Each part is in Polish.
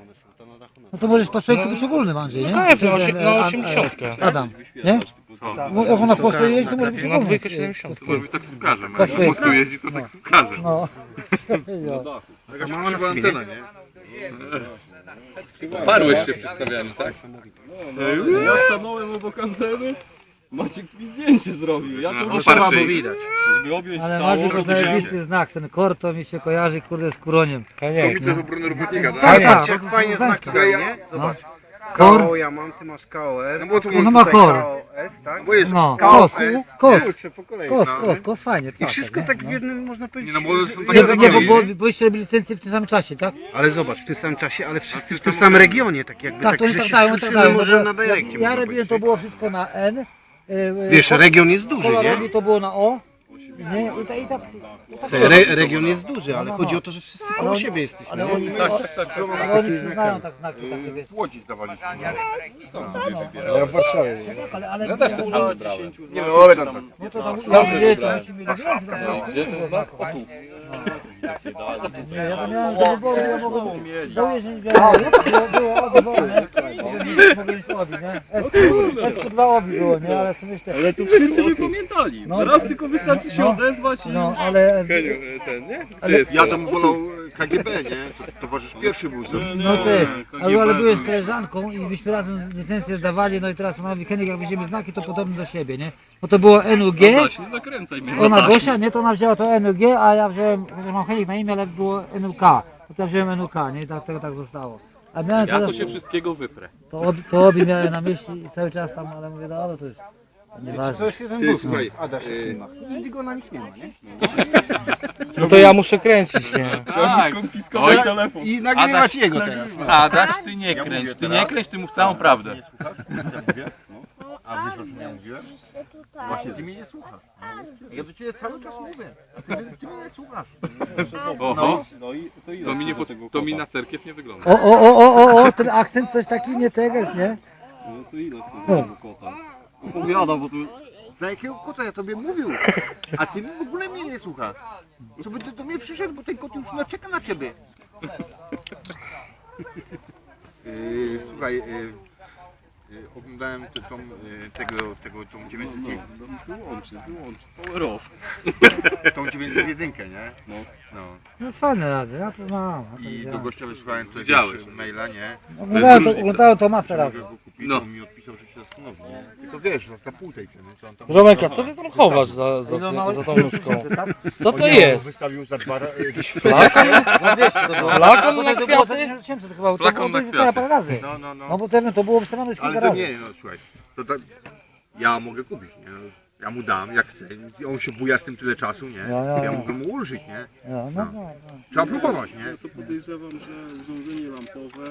one są? To na dachu na No to możesz pasport być ogólnym, Andrzej, nie? No tak, Ten, na osie- a- 80. Adam, nie? No, jak ona postuje jeździ, to może być Na ogólny. dwójkę 70. To może być taksówkarzem, jak po prostu jeździ, to taksówkarzem. No. Taka mała antena, nie? Parłeś się przy stawianiu, tak? Ja stanąłem obok anteny, Maciek mi zdjęcie zrobił. Ja to No, muszę, żeby objąć Ale całą masz to rozdzielkę. zajebisty znak, ten kor to mi się kojarzy, kurde, z kuroniem. Komitet Obrony Robotnika, tak? Tak, tak. Jak fajnie znaki daje, nie? No. Zobacz. Kor, KO ja mam, ty masz KOR. No bo tu no ma kor. KOS, tak? Bo jest No, KOS, kos, kos, Kurczę, po kolei. kos, no. kos, kos, fajnie. I wszystko nie? tak No. w jednym, można powiedzieć. Nie, no bo są Nie, takie nie, bo, regiony, bo, boście robili licencję w tym samym czasie, tak? Ale zobacz, w tym samym czasie, ale wszyscy w tym samym regionie. tak jakby Tak, to oni że tak się dają, tak słyszymy dają. może bo na ja, direkcie. ja można robiłem, to powiedzieć. było wszystko na N. y, y, Wiesz, region jest duży, nie? kolorowi to było na O. Nie, i, ta, i, ta, Słuchaj, Re, region jest duży, ale No, no, chodzi no. o to, że wszyscy koło siebie jesteśmy. ale oni, Tak, tak, tak. ale oni przyznają tak znaki, takie wiesz. W Łodzi zdawaliśmy. Ja w Warszawie. Ale, ale, Ja też ale, tam wybrałem. Nie no, ale tam tak. no to tam, musi mieć więcej, tak, Gdzie ten znak? O tu. Nie, ja to miałem do wyboru, ja mogłem było, było obi, było, nie? Nie? Ale sobie myślę, Ale tu wszyscy by pamiętali. No. Raz tylko wystarczy się No. odezwać i... no, ale... Heniu, ten, nie? Ale- jest Ja tam wolał KGB, nie? To Towarzysz pierwszy był. ze mną. No też, ale, ale byłeś to- koleżanką i byśmy razem licencję zdawali, no i teraz ona mówi, Henryk, jak weźmiemy znaki, to podobne do siebie, nie? Bo to było NUG, nie mnie. ona Gosia, nie, to ona wzięła to NUG, a ja wziąłem, chociaż mam Henryk na imię, ale było NUK, to ja wziąłem NUK, nie? I tak, tak, tak zostało. A miałem Ja to się wszystkiego wyprę. To, ob, to obie miałem na myśli i cały czas tam, ale mówię, no to już nieważne. To jest jeden bus, słuchaj, Adaś w filmach. Nigdy go na nich nie ma, nie? No to ja muszę kręcić, nie? Trzeba mi skonfiskować telefon. I nagrywać jego teraz. Adaś, ty nie Ja kręć, ty teraz. nie kręć, ty mów całą prawdę. No. A wiesz o czym ja mówiłem? Właśnie ty mnie nie słuchasz. Ja do ciebie cały czas mówię. A ty, ty mnie nie słuchasz. Oho, No i to ile to mi, nie, po- tego to mi na cerkiew nie wygląda. O, o, o, o, o, o, ten akcent coś taki nie teges, nie? No to ile chcesz tego kota? Opowiada, bo tu... Za jakiego kota ja tobie mówił? A ty w ogóle mnie nie słuchasz. Co by ty do mnie przyszedł, bo ten kot już no, czeka na ciebie. Yy, słuchaj, yy, oglądałem to, tą, yy, tego, tego, tą 901, Wyłączy, wyłączy. Power off. tą 901, nie? No. No. No jest fajne rady, ja to znam. Ja to I do widziałem. gościa wysłałem tutaj Widziałeś. wiesz, maila, nie? Oglądałem to, różnica. oglądałem to masę razy. mogę go kupić, No. on mi odpisał, że się zastanowi, nie? Tylko wiesz, za, za pół tej ceny, co on tam... Romek, a co ty tam chowasz za, za, ty- za tą nóżką? Co to jest? Wystawił za dwa ra- jakiś Flakon? No wiesz, to było. Flakon Bo na to było kwiaty? 1800 to chyba, to Flakon było na to zostało parę razy. No, no, no. No bo ten, to było wystawione już Ale kilka to nie, no słuchaj, to tak, ja mogę kupić, nie? Ja mu dam, jak chce. I on się buja z tym tyle czasu, nie? No, no, Ja no. mogę mu ulżyć, nie? No, no, no, no. Trzeba próbować, nie? Ja to podejrzewam, że urządzenie lampowe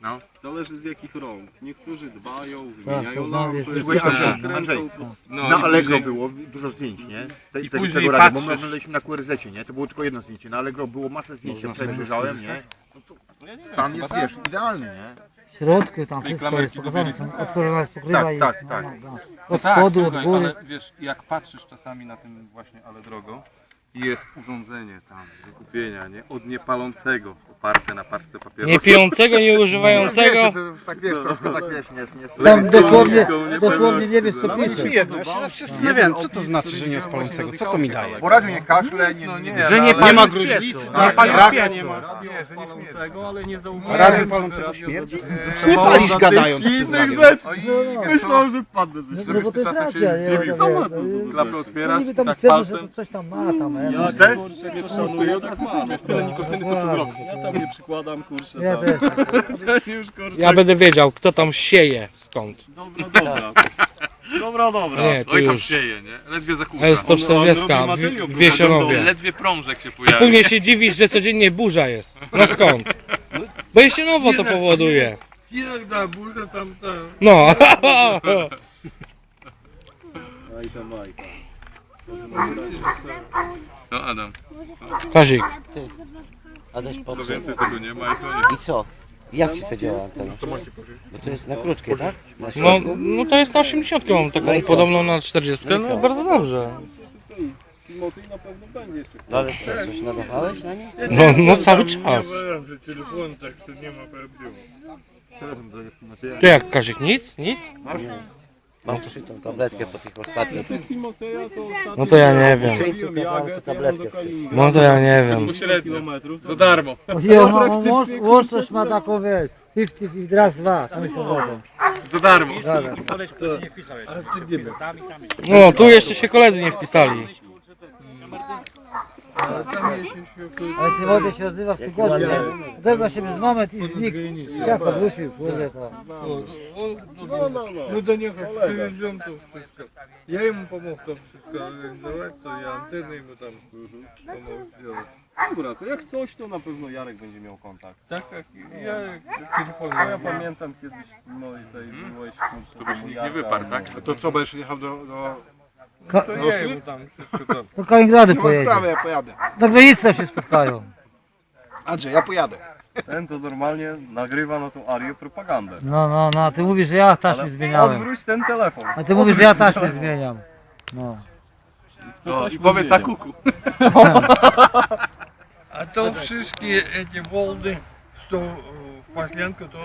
No. zależy z jakich rąk. Niektórzy dbają, to wymieniają lampy, jest- Słuchaj, Andrzej, kręcą Andrzej. po No, na i Allegro później- było dużo zdjęć, nie? Te, I później tego razu, bo my patrzysz- oglądaliśmy na QRZ, nie? To było tylko jedno zdjęcie. Na Allegro było masę zdjęć, ja przejrzałem, nie? No to stan jest, wiesz, idealny, nie? Środki tam wszystko jest klamerki pokazane, do są otworzona jest pokrywa Tak, i tak, no, tak. no, no. No od tak, spodu, od słuchaj, góry. ale wiesz, jak patrzysz czasami na tym właśnie, ale drogo, jest urządzenie tam do kupienia, nie? Od niepalącego, oparte na papierosa. Nie pijącego, nie używającego? tak wiesz, troszkę tak wiesz, nie, nie Tam dosłownie, dosłownie nie wiesz co pisze. Jedno, ja się zastanawiałem, co to znaczy, że nie odpalącego? Co to mi daje? Po radiu nie kaszle, nie, No nie, nie, Że nie, ma gruźlicy, Tak, nie pali tak. pieca. nie ma. palącego, ale nie zauważyłem, radio że palącego radio śmierdzi? Nie palisz gadając. innych radio. rzeczy. No, no. Myślałem, że padnę ze No, no bo to jest czasem się nie, zdziwił. no, Co ma no, i- Klapę no otwierasz niby i tam tak palcem. coś tam ma tam? Ja Też? szanuję, tak mam. Wiesz, tyle nikotyny co przez rok. Ja tam nie przykładam, kurczę, Ja tam. też. Już, kurczę. Ja będę wiedział, kto tam sieje skąd. Dobra, dobra. Dobra, dobra. Nie, to Oj tam już. sieje, nie? Ledwie zakurza. S140 w- w Wiesionowie. Ledwie prążek się pojawia. później się dziwisz, że codziennie burza jest. No skąd? Bo Jesionowo to powoduje. Jak da burzę tam, tam. No. Aj, ta majka. No Adam, Kazik, Adaś to więcej tego nie ma, koniec. I co? Jak się to działa antena? Bo to jest na krótkie, tak? Na no, środku? no to jest na 80, mam taką podobną na 40, no bardzo dobrze. Klimaty na pewno będzie. No ale co, coś nadawałeś na nie? No, no cały czas. Ty jak Kazik, nic? Nic? Mam przytą tabletkę po tych ostatnich. No to ja nie wiem. Przyjęciu kazałem sobie tabletkę przyjść. No to ja nie wiem. Za darmo. On łącz, łączność ma taką, wiesz, 50, raz, dwa, tam się wodą. Za darmo. No, tu jeszcze się koledzy nie wpisali. Ale ty wody się odzywa w tygodniu. Odezwa się przez moment i znikł. Ja podwrócił, kurde to. No, no, no. No do niego przywiezią to wszystko. Ja jemu pomogę to wszystko zorganizować, to ja anteny mu tam pomogę wziąć. Dobra, to jak coś, to na pewno Jarek będzie miał kontakt. Tak, tak. Ja kiedy powiem. Ja pamiętam kiedyś, no i tutaj byłeś... To byś nikt nie wyparł, no. tak? A to co, będziesz jechał do... do... Ko To ja jemu tam wszystko tam. do Kaliningradu Nie ma pojedzie. sprawy, ja pojadę. Do Gliwice się spotkają. Andrzej, ja pojadę. Ten co normalnie nagrywa na tą Arię propagandę. No, no, no, a ty mówisz, że ja taśmy Ale zmieniałem. odwróć ten telefon. A ty mówisz, że ja taśmy zmieniam. No. To I powiedz Akuku. A to wszystkie te woldy z tą e, pasjanką to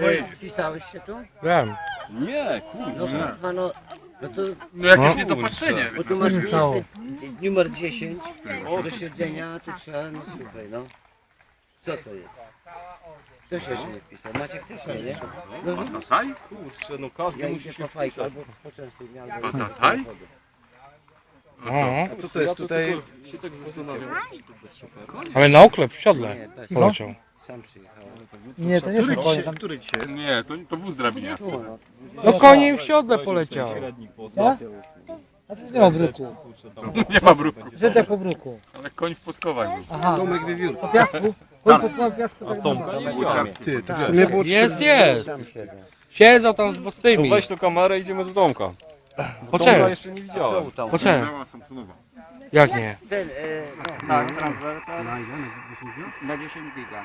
moje. Wpisałeś się tu? Wiem. Nie, No kurde. kurwa, no, no to, No jakieś No. niedopatrzenie. bo tu masz się stało? miejsce numer 10 do siedzenia, tu trzeba, no słuchaj, no. Co to jest? Kto się jeszcze nie wpisał? Maciek też nie, nie? No, no, Tataj? Kurczę, no każdy ja musi idę się po fajkę, wpisać. albo mnie, albo... Tataj? Mhm. Co to jest tutaj? Tylko się tak zastanawiam, czy to bez szopera. Ale na oklep w siodle Nie, bez, poleciał. Sam przyjechałem. Nie, to nie są konie, tam Który dzisiaj? Nie, to, to wóz drabiniasty. No. No koniem w siodle poleciał. Średnik Ja? poznał. A tu nie ma bruku. Nie ma bruku. Żytek po bruku. Ale koń w podkowach był. Aha. Po piasku? Koń po piasku tak Tomka nie widziałem. Ty, to w sumie było Jest, jest. Siedzą tam z To bostymi. weź tu kamerę idziemy do Tomka Poczekaj, jeszcze nie widziałem. poczekaj. Jak nie? Ten, e, no, Tak, transwerter. Na 10 giga.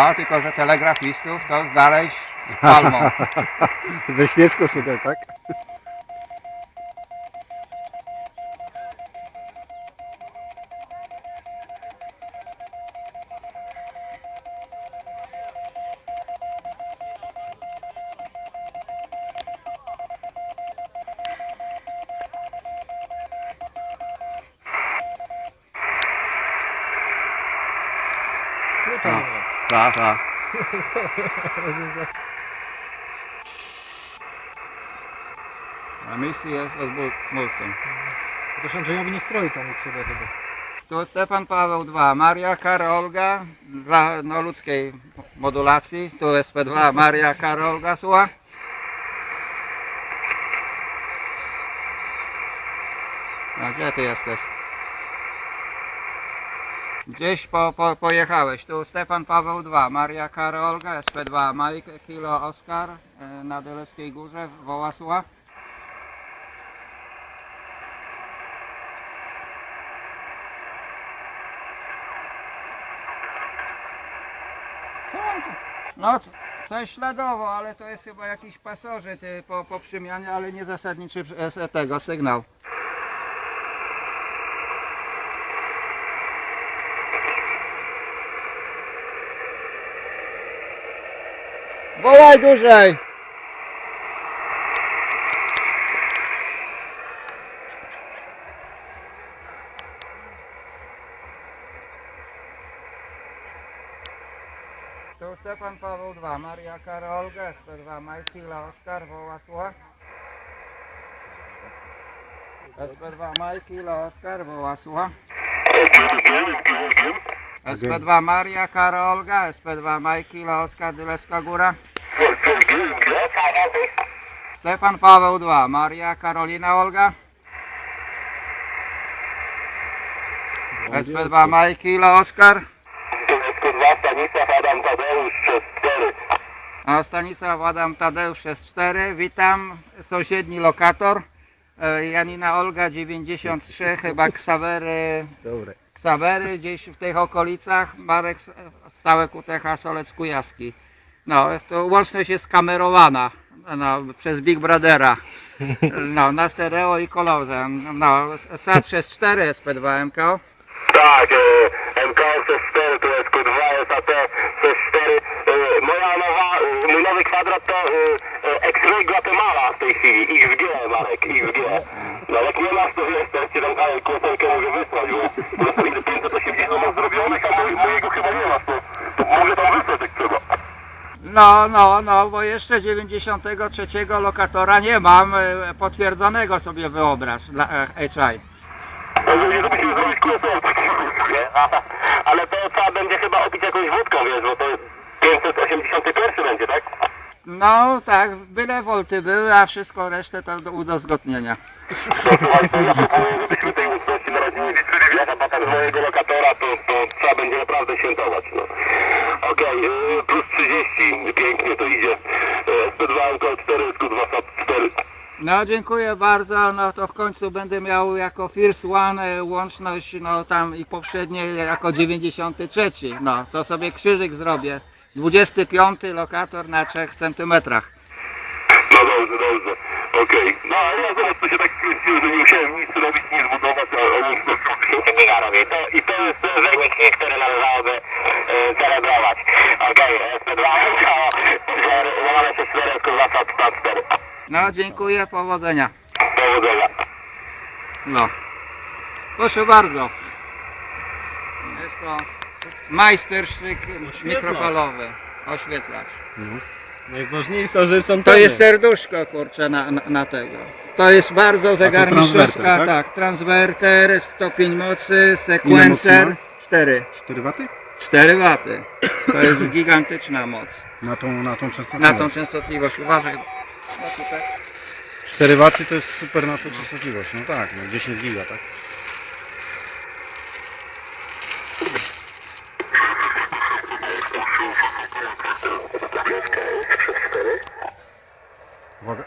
No, tylko że telegrafistów to znaleźć z palmą. Ze świeczką szukaj, tak? Tak. A misja jest odmówcą. Też Andrzejowi nie stroi tam, nie trzeba tego. Tu Stefan Paweł II, Maria Karolga dla no, ludzkiej modulacji. Tu SP2 Maria Karolga, słucha. A gdzie ty jesteś? Gdzieś po, po, pojechałeś. Tu Stefan Paweł II, Maria Karolga, SP2 Mike Kilo Oskar e, na Deleckiej Górze, Wołasła. Co? No, coś śladowo, ale to jest chyba jakiś pasożyt y, po, po przemianie, ale nie zasadniczy e, tego sygnał. Wołaj dłużej! Tu Stefan Paweł II, Maria Karolga, SP2 Majkila Oskar, Wołasła. SP2 Majkila Oskar, Wołasła. SP2 Maria, Karo Olga, SP2 Majkila, Oskar, Dylecka Góra. Stefan Paweł 2, Maria, Karolina Olga. SP2 Majkila, Oskar. A Stanisław Adam Tadeusz przez 4. Witam. Sąsiedni lokator. E, Janina Olga 93, chyba Ksawery. Ksawery gdzieś w tych okolicach. Marek S- Stałe QTH Solec Kujaski. No, to łączność jest kamerowana no, przez Big Brothera. No, na stereo i kolorze. No, SAT przez 4 SP2 MK. Tak, e, MK przez 4 to jest Q2, SAT przez 4. E, moja nowa, e, mój nowy kwadrat to e, e, X-Ray Guatemala w tej chwili, XG Marek, XG. No jak nie masz to wiesz, to ci tam e, kłosenkę mogę wysłać, bo po prostu ile 580 mam zrobionych, a moj- mojego chyba nie masz, to, to mogę tam wysłać jak trzeba. No, no, no, bo jeszcze 93 lokatora nie mam e, potwierdzonego sobie wyobraź dla e, HI. No, nie musimy zrobić kłosenkę, nie? A- Ale to trzeba będzie chyba opić jakąś wódką, wiesz, bo to 581 będzie, tak? No tak, byle wolty były, a wszystko resztę to do udozgodnienia. Słuchaj, to ja proponuję, żebyśmy tej łączności na razie nie liczyli, jak a potem z mojego lokatora, to, to trzeba będzie naprawdę świętować, no. Okej, yy, plus 30, pięknie to idzie. Yy, SP2 MK4, SQ2 SAP4. No dziękuję bardzo, no to w końcu będę miał jako first one e, łączność, no tam i poprzednie jako 93, no to sobie krzyżyk zrobię. 25 lokator na 3 centymetrach. No dobrze, dobrze. Okej. No ale ja zaraz to się tak skręciłem, że nie musiałem nic robić, nic budować, a o nic to nie robię. To, I to jest wynik, który należałoby yy, celebrować. Okej, SP2 łamane się 4, SQ2 SAP4. No dziękuję, powodzenia. Powodzenia. No. Proszę bardzo. Jest to majstersztyk mikrofalowy, oświetlacz. Najważniejsza rzecz anteny. To jest serduszko kurczę na, na, na tego. To jest bardzo zegarmistrzowska, transwerter, tak? tak? Transwerter, stopień mocy, sekwencer. mocy 4. 4 waty? 4 waty. To jest gigantyczna moc. Na tą, na tą częstotliwość. Na tą częstotliwość. Uważaj. No tutaj. 4 waty to jest super na częstotliwość. No tak, no 10 giga, tak? Uwaga.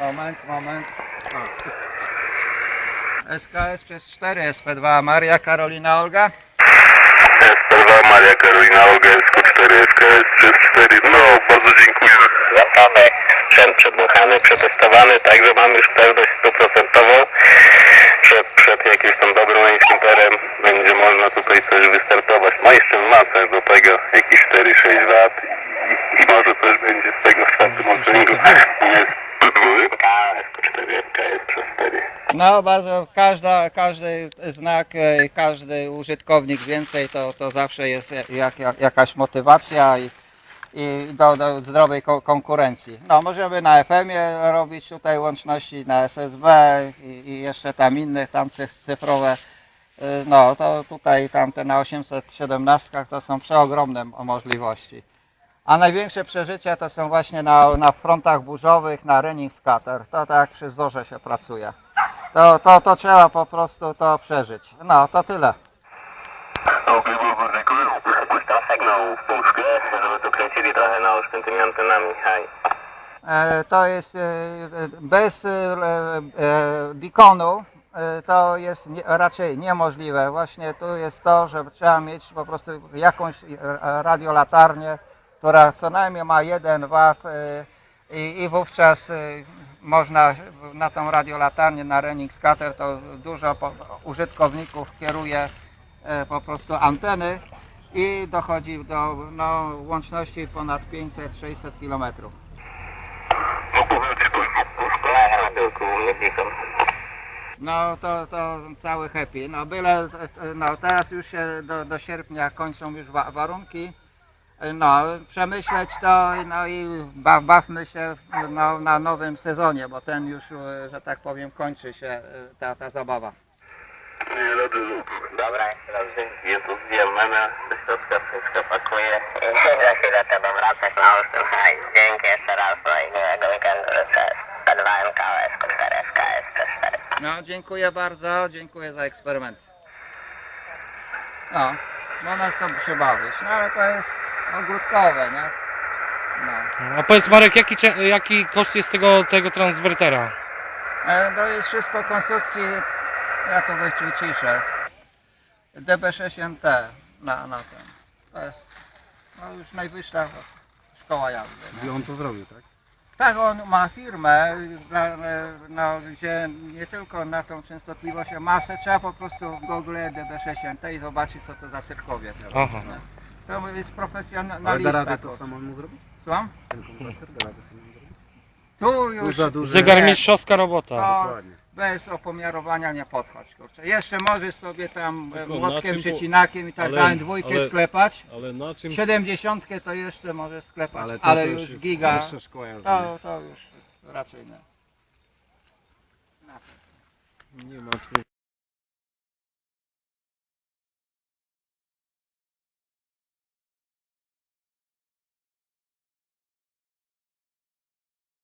Moment, moment. SKS przez 4, SP2 Maria Karolina Olga. SP2 Maria Karolina Olga, SQ4, SKS przez 4. No, bardzo dziękuję. Zapamy, sprzęt przedmuchany, przetestowany, także mamy już pewność stuprocentową. Przed, przed jakimś tam dobrym inspirem będzie można tutaj coś wystartować. Ma jeszcze masę do tego, jakieś 4-6 lat i, i może coś będzie z tego w czwartym odcinku. Jest SQ4, SKS przez 4. No bardzo, każda, każdy znak, e, każdy użytkownik więcej to, to zawsze jest jak, jak, jakaś motywacja i, i do, do zdrowej ko- konkurencji. No możemy na FM-ie robić tutaj łączności, na SSB i, i jeszcze tam innych, tam cy- cyfrowe. Y, No to tutaj tamte na 817 to są przeogromne mo- możliwości. A największe przeżycia to są właśnie na, na frontach burzowych, na running scatter. To tak przy zorze się pracuje. To, to, to trzeba po prostu to przeżyć. No, to tyle. Okej, bardzo dziękuję. Jakoś trafek na w Polskę, żeby to kręcili trochę na z tymi antenami. Hej. E, to jest e, bez e, beaconu to jest raczej niemożliwe. Właśnie tu jest to, że trzeba mieć po prostu jakąś radiolatarnię, która co najmniej ma 1 W i, i wówczas można na tą radiolatarnię, na running scatter to dużo użytkowników kieruje po prostu anteny i dochodzi do no, łączności ponad 500-600 kilometrów. Nie No to, to cały happy. No byle, no teraz już się do, do sierpnia kończą już wa warunki. No przemyśleć to no i baw, bawmy się no, na nowym sezonie, bo ten już, że tak powiem, kończy się e, ta, ta zabawa. Nie rady ruchu. Dobra, jeszcze raz dzięki. Jezus zjememy, do środka wszystko pakuje. I za chwilę trzeba wracać na Olsztyn High. Dzięki jeszcze raz, no i miłego weekendu życzę. P2 MKS, 4 SKS, 4 No, dziękuję bardzo, dziękuję za eksperyment. No, można to się bawić, no ale to jest ogródkowe, nie? No. A powiedz Marek, jaki, jaki koszt jest tego, tego transwertera? E, To jest wszystko konstrukcji, ja to wyciszę. DB6MT na, na ten. To jest no już najwyższa szkoła jazdy. I on to zrobił, tak? Tak, on ma firmę, na, no, gdzie nie tylko na tą częstotliwość, a masę, trzeba po prostu w Google DB6MT i zobaczyć co to za cyrkowiec. Aha. Nie? To jest Ale da profesjonalista. radę to to. samemu zrobić? Słucham? Ten kontraktor da radę samemu zrobić? Tu już Duża, duża. Zegar mistrzowska robota. to Dokładnie. Bez opomiarowania nie podchodź. Kurczę. Jeszcze możesz sobie tam e, Tylko na młotkiem, czym po- przecinakiem i tak ale- dalej dwójkę ale- sklepać. Ale na czym 70 to jeszcze możesz sklepać, ale, Ale, to, to już giga, wyższa szkoła jazdy. to, to już raczej nie. nie ma